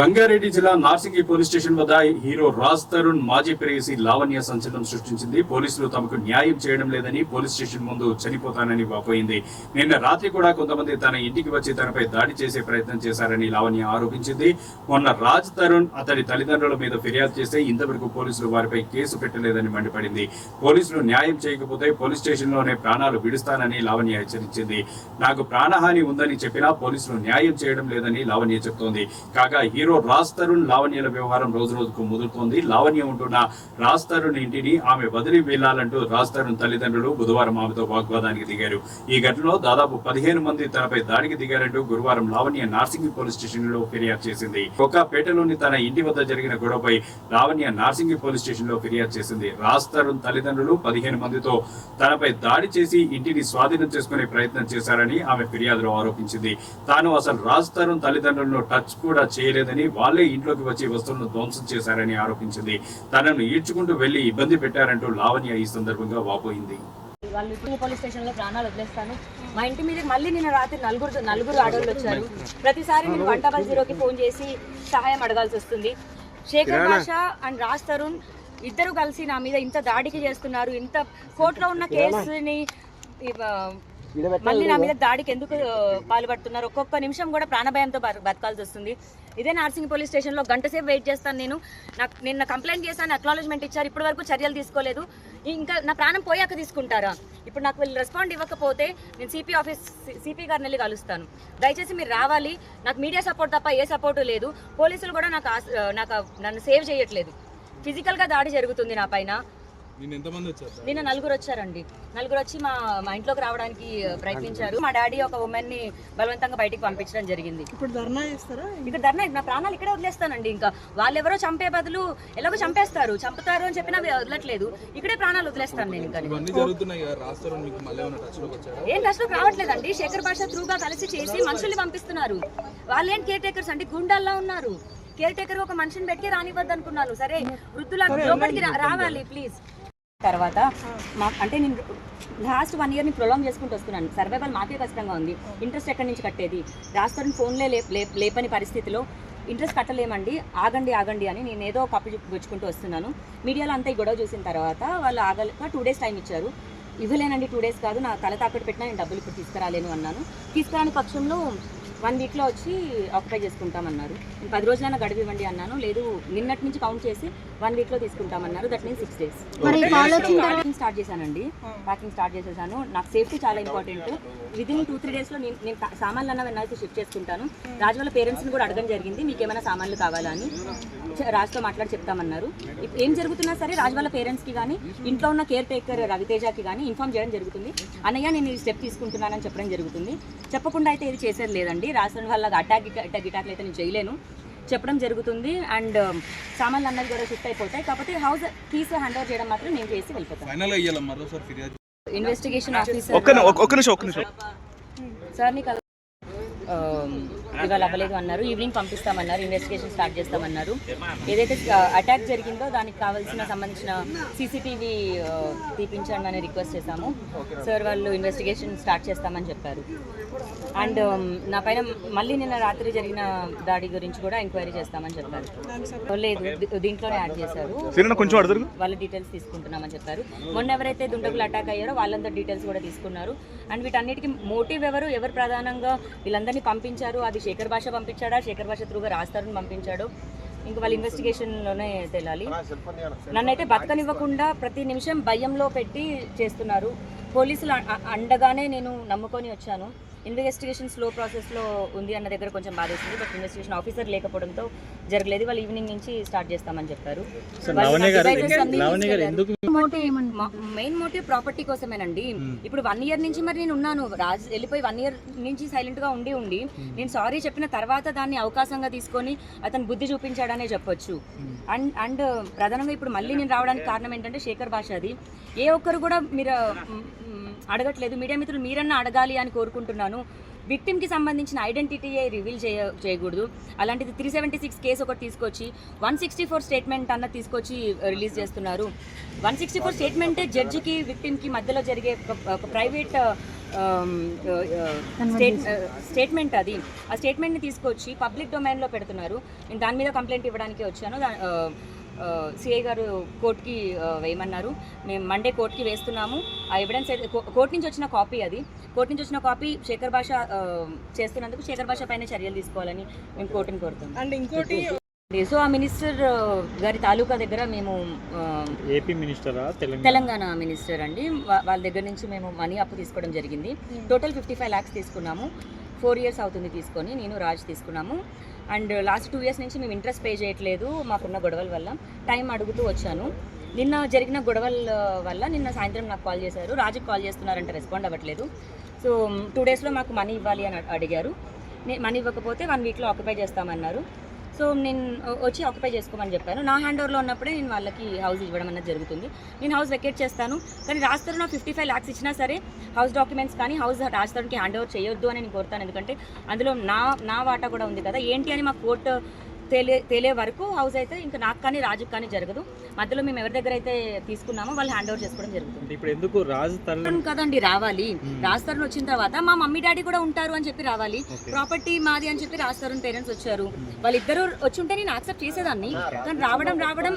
రంగారెడ్డి జిల్లా Narsingi police station వద్ద hero Raj Tarun మాజీ ప్రేయసి లావణ్య సంచలనం సృష్టించింది. పోలీసులు తమకు న్యాయం చేయడం లేదని పోలీస్ స్టేషన్ ముందు చనిపోతానని వాపోయింది. నిన్న రాత్రి కూడా కొంతమంది తన ఇంటికి వచ్చి తనపై దాడి చేసే ప్రయత్నం చేశారని లావణ్య ఆరోపించింది. మొన్న రాజ్ తరుణ్ అతడి తల్లిదండ్రుల మీద ఫిర్యాదు చేస్తే ఇంతవరకు పోలీసులు వారిపై కేసు పెట్టలేదని మండిపడింది. పోలీసులు న్యాయం చేయకపోతే పోలీస్ స్టేషన్లోనే ప్రాణాలు విడుస్తానని లావణ్య హెచ్చరించింది. నాకు ప్రాణహాని ఉందని చెప్పినా పోలీసులు న్యాయం చేయడం లేదని లావణ్య చెబుతోంది కాగా హీరో రాజ్ తరుణ్ లావణ్యల వ్యవహారం రోజు రోజుకు ముదురుతోంది. లావణ్య ఉంటున్న రాజ్ తరుణ్ ఇంటిని ఆమె వదిలి వెళ్ళాలంటూ రాజ్ తరుణ్ తల్లిదండ్రులు బుధవారం ఆమెతో వాగ్వాదానికి దిగారు. ఈ ఘటనలో దాదాపు పదిహేను మంది తనపై దాడికి దిగారంటూ గురువారం లావణ్య నార్సింగి పోలీస్ స్టేషన్లో ఫిర్యాదు చేసింది. ఒక పేటలోని తన ఇంటి వద్ద జరిగిన గొడవపై లావణ్య నార్సింగి పోలీస్ స్టేషన్లో ఫిర్యాదు చేసింది. రాజ్ తరుణ్ తల్లిదండ్రులు పదిహేను మందితో తనపై దాడి చేసి ఇంటిని స్వాధీనం చేసుకునే ప్రయత్నం చేశారని ఆమె ఫిర్యాదులో ఆరోపించింది. తాను అసలు రాజ్ తరుణ్ తల్లిదండ్రులను టచ్ కూడా చేయలేదని వాళ్ళే ఇంట్లోకి వచ్చి వస్తువులను ధ్వంసం చేశారని ఆరోపించింది. తనను ఈడ్చుకుంటూ వెళ్ళి ఇబ్బంది పెట్టారంటూ లావణ్య ఈ సందర్భంగా వాపోయింది. వాళ్ళు ఇప్పుడు పోలీస్ స్టేషన్లో ప్రాణాలు వదిలేస్తాను. మా ఇంటి మీద మళ్ళీ నిన్న రాత్రి నలుగురు నలుగురు ఆడవాళ్ళు వచ్చారు. ప్రతిసారి నేను వన్ డబల్ జీరోకి ఫోన్ చేసి సహాయం అడగాల్సి వస్తుంది. శేఖర్ భాష అండ్ రాజ్ తరుణ్ ఇద్దరు కలిసి నా మీద ఇంత దాడికి చేస్తున్నారు. ఇంత కోర్టులో ఉన్న కేసుని మళ్ళీ నా మీద దాడికి ఎందుకు పాల్పడుతున్నారు? ఒక్కొక్క నిమిషం కూడా ప్రాణభయంతో బత- బతకాల్సి వస్తుంది. ఇదే నార్సింగ్ పోలీస్ స్టేషన్లో గంట సేపు వెయిట్ చేస్తాను నేను. నాకు నిన్న కంప్లైంట్ చేశాను అక్నాలజ్మెంట్ ఇచ్చారు. ఇప్పటి వరకు చర్యలు తీసుకోలేదు. ఇంకా నా ప్రాణం పోయాక తీసుకుంటారా? ఇప్పుడు నాకు వీళ్ళు రెస్పాండ్ ఇవ్వకపోతే నేను సిపి ఆఫీస్ సిపి గారిని వెళ్ళి కలుస్తాను. దయచేసి మీరు రావాలి. నాకు మీడియా సపోర్ట్ తప్ప ఏ సపోర్టు లేదు. పోలీసులు కూడా నాకు నాకు నన్ను సేవ్ చేయట్లేదు. ఫిజికల్గా దాడి జరుగుతుంది నా పైన. నిన్న నలుగురు వచ్చారండి. నలుగురు వచ్చి మా మా ఇంట్లోకి రావడానికి ప్రయత్నించారు. మా డాడీ ఒక ఉమెన్ని బలవంతంగా బయటికి పంపించడం జరిగింది. ఇప్పుడు ధర్నా చేస్తారా? ఇక్కడ ధర్నా నా ప్రాణాలు ఇక్కడే వదిలేస్తానండి ఇంకా. వాళ్ళెవరో చంపే బదులు ఎలాగో చంపేస్తారు. చంపుతారు అని చెప్పినా వదలట్లేదు. ఇక్కడే ప్రాణాలు వదిలేస్తాను నేను ఇంకా. ఏం టచ్లోకి రావట్లేదండి. శేఖర్ భాష త్రూగా కలిసి చేసి మనుషుల్ని పంపిస్తున్నారు. వాళ్ళేం కేర్ టేకర్స్ అంటే గుండాల్లా ఉన్నారు. కేర్ టేకర్ ఒక మనిషిని పెట్టి రానివ్వద్దు అనుకున్నాను సరే వృద్ధుల లోపలికి రా- రావాలి ప్లీజ్ తర్వాత మా అంటే నేను లాస్ట్ వన్ ఇయర్ని ప్రొలాంగ్ చేసుకుంటూ వస్తున్నాను. సర్వైవల్ మాకే కష్టంగా ఉంది. ఇంట్రెస్ట్ ఎక్కడి నుంచి కట్టేది? రాస్తారని ఫోన్లే లేపని పరిస్థితిలో ఇంట్రెస్ట్ కట్టలేమండి. ఆగండి ఆగండి అని నేను ఏదో కప్పు పుచ్చుకుంటూ వస్తున్నాను. మీడియాలో అంతా గొడవ చూసిన తర్వాత వాళ్ళు ఆగలేక టూ డేస్ టైం ఇచ్చారు. ఇవ్వలేనండి టూ డేస్ కాదు నా తల తాకట్టు పెట్టినా నేను డబ్బులు ఇప్పుడు తీసుకురాలేను అన్నాను. తీసుకురాని పక్షంలో వన్ వీక్లో వచ్చి ఆక్యుపై చేసుకుంటామన్నారు. నేను పది రోజులైనా గడువు ఇవ్వండి అన్నాను. లేదు నిన్నటి నుంచి కౌంట్ చేసి వన్ వీక్లో తీసుకుంటామన్నారు. That means six days packing start చేశానండి. ప్యాకింగ్ స్టార్ట్ చేసేసాను. నాకు సేఫ్టీ చాలా important within two three డేస్లో నేను నేను సామాన్లు అన్న వెన్నైతే షిఫ్ట్ చేసుకుంటాను. రాజు వాళ్ళ పేరెంట్స్ని కూడా అడగడం జరిగింది. మీకు ఏమైనా సామాన్లు కావాలా అని. రాజుతో మాట్లాడి చెప్తామన్నారు. ఏం జరుగుతున్నా సరే రాజు వాళ్ళ పేరెంట్స్కి కానీ ఇంట్లో ఉన్న కేర్ టేకర్ రవితేజకి కానీ ఇన్ఫార్మ్ చేయడం జరుగుతుంది. అన్నయ్య నేను ఈ స్టెప్ తీసుకుంటున్నానని చెప్పడం జరుగుతుంది. చెప్పకుండా అయితే ఇది చేసేది లేదండి. రాసిన వాళ్ళ అటాక్ అటాక్ గిటాక్లు అయితే నేను చేయలేను. చెప్పడం జరుగుతుంది. అండ్ సామాన్లు అన్నది కూడా షిఫ్ట్ అయిపోతాయి. కాకపోతే హౌస్ కీస్ హ్యాండ్ ఓవర్ చేయడం మాత్రం నేను చేసి వెళ్ళిపోతాను. ఇన్వెస్టిగేషన్ ఆఫీసర్ ఒక్క నిమిషం ఒక్క నిమిషం. సార్ నీకు ఇవాళ అవ్వలేదు అన్నారు. ఈవినింగ్ పంపిస్తామన్నారు. ఇన్వెస్టిగేషన్ స్టార్ట్ చేస్తామన్నారు. ఏదైతే అటాక్ జరిగిందో దానికి కావాల్సిన సంబంధించిన సీసీటీవీ తీపించండి అని రిక్వెస్ట్ చేశాము. సార్ వాళ్ళు ఇన్వెస్టిగేషన్ స్టార్ట్ చేస్తామని చెప్పారు. అండ్ నా పైన మళ్ళీ నిన్న రాత్రి జరిగిన దాడి గురించి కూడా ఎంక్వైరీ చేస్తామని చెప్పారు. లేదు దీంట్లోనే యాడ్ చేశారు. కొంచెం వాళ్ళ డీటెయిల్స్ తీసుకుంటున్నామని చెప్పారు. మొన్న ఎవరైతే దుండగులు అటాక్ అయ్యారో వాళ్ళందరి డీటెయిల్స్ కూడా తీసుకున్నారు. అండ్ వీటన్నిటికీ మోటివ్ ఎవరు? ఎవరు ప్రధానంగా వీళ్ళందరినీ పంపించారు? అది శేఖర్ భాష పంపించాడా? శేఖర్ భాష త్రూగా రాస్తారని పంపించాడు. ఇంకా వాళ్ళ ఇన్వెస్టిగేషన్లోనే తేలాలి. నన్నైతే బతకనివ్వకుండా ప్రతి నిమిషం భయంలో పెట్టి చేస్తున్నారు. పోలీసులు అండగానే నేను నమ్ముకొని వచ్చాను. ఇన్వెస్టిగేషన్ స్లో ప్రాసెస్లో ఉంది అన్న దగ్గర కొంచెం బాధేసింది బట్ ఇన్వెస్టిగేషన్ ఆఫీసర్ లేకపోవడంతో జరగలేదు. వాళ్ళు ఈవినింగ్ నుంచి స్టార్ట్ చేస్తామని చెప్పారు. మెయిన్ మోటివ్ ప్రాపర్టీ కోసమేనండి. ఇప్పుడు వన్ ఇయర్ నుంచి మరి నేను ఉన్నాను. రాజ్ వెళ్ళిపోయి వన్ ఇయర్ నుంచి సైలెంట్గా ఉండి ఉండి నేను సారీ చెప్పిన తర్వాత దాన్ని అవకాశంగా తీసుకొని అతను బుద్ధి చూపించాడనే చెప్పొచ్చు. అండ్ అండ్ ప్రధానంగా ఇప్పుడు మళ్ళీ నేను రావడానికి కారణం ఏంటంటే శేఖర్ భాష అది. ఏ ఒక్కరు కూడా మీరు అడగట్లేదు. మీడియా మిత్రులు మీరన్నా అడగాలి అని కోరుకుంటున్నాను. విక్టిమ్కి సంబంధించిన ఐడెంటిటీయే రివీల్ చేయ చేయకూడదు. అలాంటిది త్రీ సెవెంటీ సిక్స్ కేసు ఒకటి తీసుకొచ్చి వన్ సిక్స్టీ ఫోర్ స్టేట్మెంట్ అన్న తీసుకొచ్చి రిలీజ్ చేస్తున్నారు. వన్ సిక్స్టీ ఫోర్ స్టేట్మెంటే జడ్జికి విక్టిమ్కి మధ్యలో జరిగే ఒక- ఒక ప్రైవేట్ స్టేట్ స్టేట్మెంట్ అది. ఆ స్టేట్మెంట్ని తీసుకొచ్చి పబ్లిక్ డొమైన్లో పెడుతున్నారు. నేను దాని మీద కంప్లైంట్ ఇవ్వడానికి వచ్చాను. సిఐ గారు కోర్టుకి వేయమన్నారు. మేము మండే కోర్టుకి వేస్తున్నాము. ఆ ఎవిడెన్స్ అయితే కో- కోర్టు నుంచి వచ్చిన కాపీ అది. కోర్టు నుంచి వచ్చిన కాపీ శేఖర్ భాష చేస్తున్నందుకు శేఖర్ భాష పైన చర్యలు తీసుకోవాలని మేము కోర్టుని కోరుతాం అండ్ ఇంకోటి సో ఆ మినిస్టర్ గారి తాలూకా దగ్గర మేము ఏపీ మినిస్టరా తెలంగాణ? తెలంగాణ మినిస్టర్ అండి. వాళ్ళ దగ్గర నుంచి మేము మనీ అప్పు తీసుకోవడం జరిగింది. టోటల్ ఫిఫ్టీ ఫైవ్ ల్యాక్స్ తీసుకున్నాము. ఫోర్ ఇయర్స్ అవుతుంది తీసుకొని నేను రాజ్ తీసుకున్నాము. అండ్ లాస్ట్ టూ ఇయర్స్ నుంచి మేము ఇంట్రెస్ట్ పే చేయట్లేదు మాకున్న గొడవల వల్ల. టైం అడుగుతూ వచ్చాను. నిన్న జరిగిన గొడవల వల్ల నిన్న సాయంత్రం నాకు కాల్ చేశారు. రాజుకి కాల్ చేస్తున్నారంటే రెస్పాండ్ అవ్వట్లేదు. సో టూ డేస్లో మాకు మనీ ఇవ్వాలి అని అడిగారు. మనీ ఇవ్వకపోతే వన్ వీక్లో ఆక్యుపై చేస్తామన్నారు. సో నేను వచ్చి ఆక్యుపై చేసుకోమని చెప్పాను. నా హ్యాండ్ ఓవర్లో ఉన్నప్పుడే నేను వాళ్ళకి హౌస్ ఇవ్వడం అన్నది జరుగుతుంది. నేను హౌస్ వెకేట్ చేస్తాను. కానీ రాస్తారు నా ఫిఫ్టీ ఫైవ్ ల్యాక్స్ ఇచ్చినా సరే హౌస్ డాక్యుమెంట్స్ కానీ హౌస్ రాజధానికి హ్యాండ్ ఓవర్ చేయొద్దు అని నేను కోరుతాను. ఎందుకంటే అందులో నా నా వాటా కూడా ఉంది కదా. ఏంటి అని మా కోర్టు తేలే తేలే వరకు హౌస్ అయితే ఇంకా నాకు కానీ రాజుకి కానీ జరగదు. మధ్యలో మేము ఎవరి దగ్గర అయితే తీసుకున్నామో వాళ్ళు హ్యాండ్ ఓవర్ చేసుకోవడం జరుగుతుంది. ఇప్పుడు ఎందుకు రాజు తరుణ్ కదండి రావాలి. రాజ్ తరుణ్ వచ్చిన తర్వాత మా మమ్మీ డాడీ కూడా ఉంటారు అని చెప్పి రావాలి. ప్రాపర్టీ మాది అని చెప్పి రాజ్ తరుణ్ పేరెంట్స్ వచ్చారు. వాళ్ళిద్దరూ వచ్చి ఉంటే నేను యాక్సెప్ట్ చేసేదాన్ని. కానీ రావడం రావడం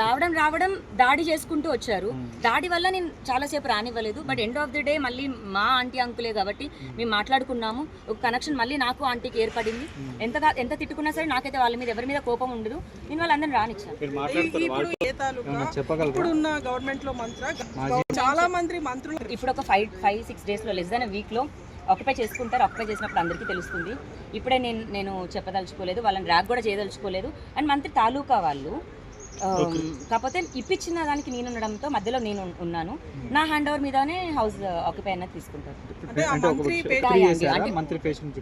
రావడం రావడం దాడి చేసుకుంటూ వచ్చారు. దాడి వల్ల నేను చాలాసేపు రానివ్వలేదు. But end of the day మళ్ళీ మా ఆంటీ అంకులే కాబట్టి మేము. మాట్లాడుకున్నాము. ఒక కనెక్షన్ మళ్ళీ నాకు ఆంటీకి ఏర్పడింది. ఎంత ఎంత తిట్టుకున్నా సరే నాకైతే వాళ్ళ మీద ఎవరి మీద కోపం ఉండదు. నేను వాళ్ళందరిని రానిచ్చాను. ఇప్పుడున్న గవర్నమెంట్లో మంత్ర. చాలా మంది మంత్రులు ఇప్పుడు ఒక ఫైవ్ ఫైవ్ సిక్స్ డేస్లో లెస్ దాన్ వీక్లో ఆక్యుపై చేసుకుంటారు ఆక్యుపై చేసినప్పుడు అందరికీ తెలుస్తుంది. ఇప్పుడే నేను నేను చెప్పదలుచుకోలేదు వాళ్ళని ర్యాక్ కూడా చేయదలుచుకోలేదు. అండ్ మంత్రి తాలూకా వాళ్ళు కాకపోతే ఇప్పించిన దానికి నేను ఉండడంతో మధ్యలో నేను ఉన్నాను. నా హ్యాండ్ ఓవర్ మీదనే హౌస్ ఆక్యుపై అన్నది తీసుకుంటారు.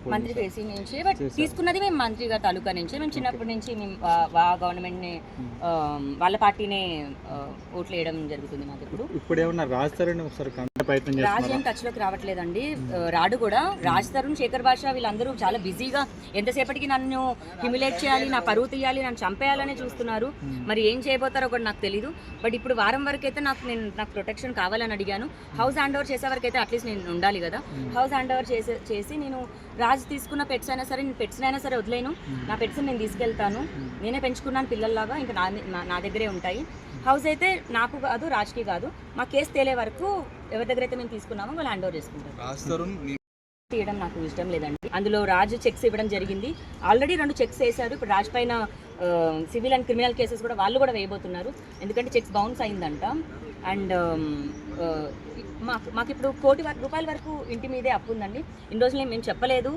మంత్రి నుంచి బట్ తీసుకున్నది మేము మంత్రి గారి తాలూకా నుంచి. మేము చిన్నప్పటి నుంచి మేము వా- వా గవర్నమెంట్ని ఆ, వాళ్ళ పార్టీనే ఆ, ఓట్లు వేయడం జరుగుతుంది మాకు ఇప్పుడు. ఇప్పుడు ఏమన్నా రాజు తల్లిని ఒకసారి రాజ్ ఏం టచ్లోకి రావట్లేదండి. రాడు కూడా. రాజ్ తరుణ్ శేఖర్ భాష వీళ్ళందరూ చాలా బిజీగా ఎంతసేపటికి నన్ను హ్యూమిలేట్ చేయాలి నా పరువు తీయాలి నన్ను చంపేయాలనే చూస్తున్నారు. మరి ఏం చేయబోతారో కూడా నాకు తెలియదు బట్ ఇప్పుడు వారం వరకు అయితే నాకు నేను నాకు ప్రొటెక్షన్ కావాలని అడిగాను. హౌస్ హ్యాండ్ ఓవర్ చేసే వరకు అయితే అట్లీస్ట్ నేను ఉండాలి కదా. హౌస్ హ్యాండ్ ఓవర్ చేసే చేసి నేను రాజ్ తీసుకున్న పెట్స్ అయినా సరే నేను పెట్స్ అయినా సరే వదిలేను. నా పెట్స్ నేను తీసుకెళ్తాను. నేనే పెంచుకున్నాను పిల్లల్లాగా ఇంకా నా నా- దగ్గరే ఉంటాయి. హౌస్ అయితే నాకు కాదు రాజ్కి కాదు. మా కేసు తేలే వరకు ఎవరి దగ్గర అయితే మేము తీసుకున్నామో వాళ్ళు హ్యాండ్ ఓవర్ మీ తీయడం నాకు ఇష్టం లేదండి. అందులో రాజు చెక్స్ ఇవ్వడం జరిగింది. ఆల్రెడీ రెండు చెక్స్ వేశారు. ఇప్పుడు రాజ్ పైన సివిల్ అండ్ క్రిమినల్ కేసెస్ కూడా వాళ్ళు కూడా వేయబోతున్నారు. ఎందుకంటే చెక్స్ బౌన్స్ అయిందంట. అండ్ మాకు మాకు ఇప్పుడు కోటి రూపాయల వరకు ఇంటి మీదే అప్పు ఉందండి. ఇన్ని రోజులు మేము చెప్పలేదు.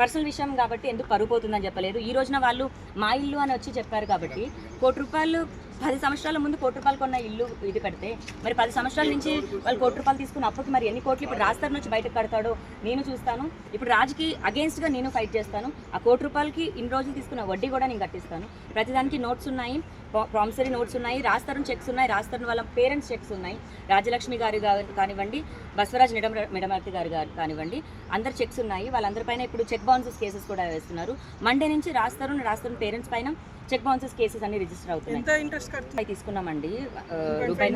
పర్సనల్ విషయం కాబట్టి ఎందుకు పరుగు పోతుందని చెప్పలేదు. ఈ రోజున వాళ్ళు మా ఇల్లు అని వచ్చి చెప్పారు కాబట్టి కోటి రూపాయలు పది సంవత్సరాల ముందు కోటి రూపాయలు కొన్న ఇల్లు ఇది పెడితే మరి పది సంవత్సరాల నుంచి వాళ్ళు కోటి రూపాయలు తీసుకున్న అప్పుకి మరి ఎన్ని కోట్లు ఇప్పుడు రాస్తారు నుంచి బయటకు కడతాడో నేను చూస్తాను. ఇప్పుడు రాజుకి అగేన్స్ట్గా నేను ఫైట్ చేస్తాను. ఆ కోటి రూపాయలకి ఇన్ని రోజులు తీసుకున్న వడ్డీ కూడా నేను కట్టిస్తాను. ప్రతిదానికి నోట్స్ ఉన్నాయి. ప్రామిసరీ నోట్స్ ఉన్నాయి రాస్తారు చెక్స్ ఉన్నాయి రాస్తారు వాళ్ళ పేరెంట్స్ చెక్స్ ఉన్నాయి. రాజలక్ష్మి గారు కానివ్వండి బసవరాజ్ నిడమ మిడమర్తి గారు గారు కానివ్వండి అందరు చెక్స్ ఉన్నాయి. వాళ్ళందరిపైన ఇప్పుడు చెక్ బౌన్సెస్ కేసెస్ కూడా వేస్తున్నారు. మండే నుంచి రాస్తారు రాస్తారు పేరెంట్స్ పైన చెక్ బౌన్సెస్ కేసెస్ అన్ని రిజిస్టర్ అవుతున్నాయి. ఎంత ఇంట్రెస్ట్ తీసుకున్నామండి. రూపాయి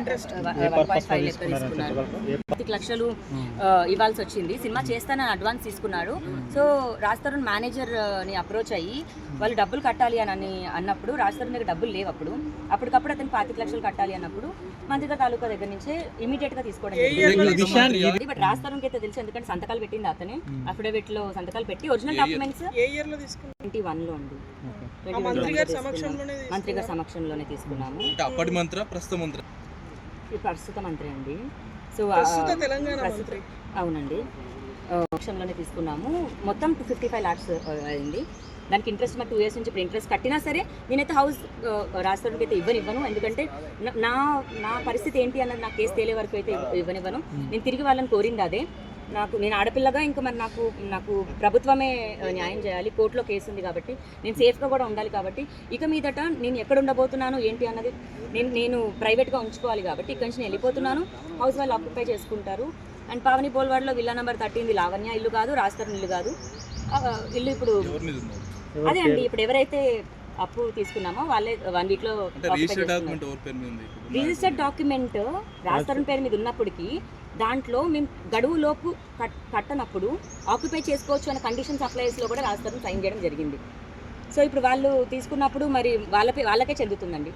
పాతిక లక్షలు ఇవ్వాల్సి వచ్చింది. సినిమా చేస్తానని అడ్వాన్స్ తీసుకున్నాడు. సో రాజ్ తరుణ్ మేనేజర్ ఆ, ని అప్రోచ్ అయ్యి వాళ్ళు డబ్బులు కట్టాలి అని అని అన్నప్పుడు తరుణ్ దగ్గర డబ్బులు లేవు అప్పుడు. అప్పటికప్పుడు అతను పాతిక లక్షలు కట్టాలి అన్నప్పుడు మంత్రిగా తాలూకా దగ్గర నుంచే ఇమీడియట్గా తీసుకోవడం జరిగింది. బట్ రాజ్ తరుణ్కి అయితే తెలుసు ఎందుకంటే సంతకాలు పెట్టింది అతనే. అఫిడవిట్లో సంతకాలు పెట్టి ఒరిజినల్ డాక్యుమెంట్స్ ఏ ఇయర్లో తీసుకున్నారు? ట్వంటీ వన్లో అండి. ఆ 21 మంత్రి గారి. సమక్షంలోనే మంత్రి గారి సమక్షంలోనే తీసుకున్నాము. అంటే అప్పటి మంత్ర ప్రస్తుత మంత్ర? ప్రస్తుత మంత్రి అండి. సో ప్రస్తుత అవునండి. ఆ, పక్షంలోనే తీసుకున్నాము. మొత్తం టూ ఫిఫ్టీ ఫైవ్ ల్యాక్స్ అయింది. దానికి ఇంట్రెస్ట్ మరి టూ ఇయర్స్ నుంచి ఇప్పుడు ఇంట్రెస్ట్ కట్టినా సరే నేనైతే హౌస్ రాష్ట్రానికి అయితే ఇవ్వను ఇవ్వను ఎందుకంటే నా- నా పరిస్థితి ఏంటి అన్నది నా కేసు తేలే వరకు అయితే ఇవ్వ- ఇవ్వనివ్వను. నేను తిరిగి వాళ్ళని కోరింది అదే. నాకు నేను ఆడపిల్లగా ఇంకా మరి నాకు నాకు ప్రభుత్వమే ఆ, న్యాయం చేయాలి. కోర్టులో కేసు ఉంది కాబట్టి నేను సేఫ్గా కూడా ఉండాలి కాబట్టి ఇక మీదట నేను ఎక్కడ ఉండబోతున్నాను ఏంటి అన్నది నేను నేను ప్రైవేట్గా ఉంచుకోవాలి కాబట్టి ఇక్కడి నుంచి నేను వెళ్ళిపోతున్నాను. హౌస్ వాళ్ళు ఆక్యుపై చేసుకుంటారు. అండ్ పావని బోల్వాడ్లో విల్లా నెంబర్ థర్టీన్ది లావణ్య ఇల్లు కాదు రాస్తారు ఇల్లు కాదు. ఇల్లు ఇప్పుడు అదే అండి ఇప్పుడు ఎవరైతే అప్పు తీసుకున్నామో వాళ్ళే వన్ వీక్లో రిజిస్టర్డ్ డాక్యుమెంట్ రాస్తారు పేరు మీద ఉన్నప్పటికీ దాంట్లో మేము గడువు లోపు కట్- కట్టనప్పుడు ఆక్యుపై చేసుకోవచ్చు అనే కండిషన్స్ అప్లైస్లో కూడా రాస్తారు సైన్ చేయడం జరిగింది. సో ఇప్పుడు వాళ్ళు తీసుకున్నప్పుడు మరి వాళ్ళ పే- వాళ్ళకే చెందుతుందండి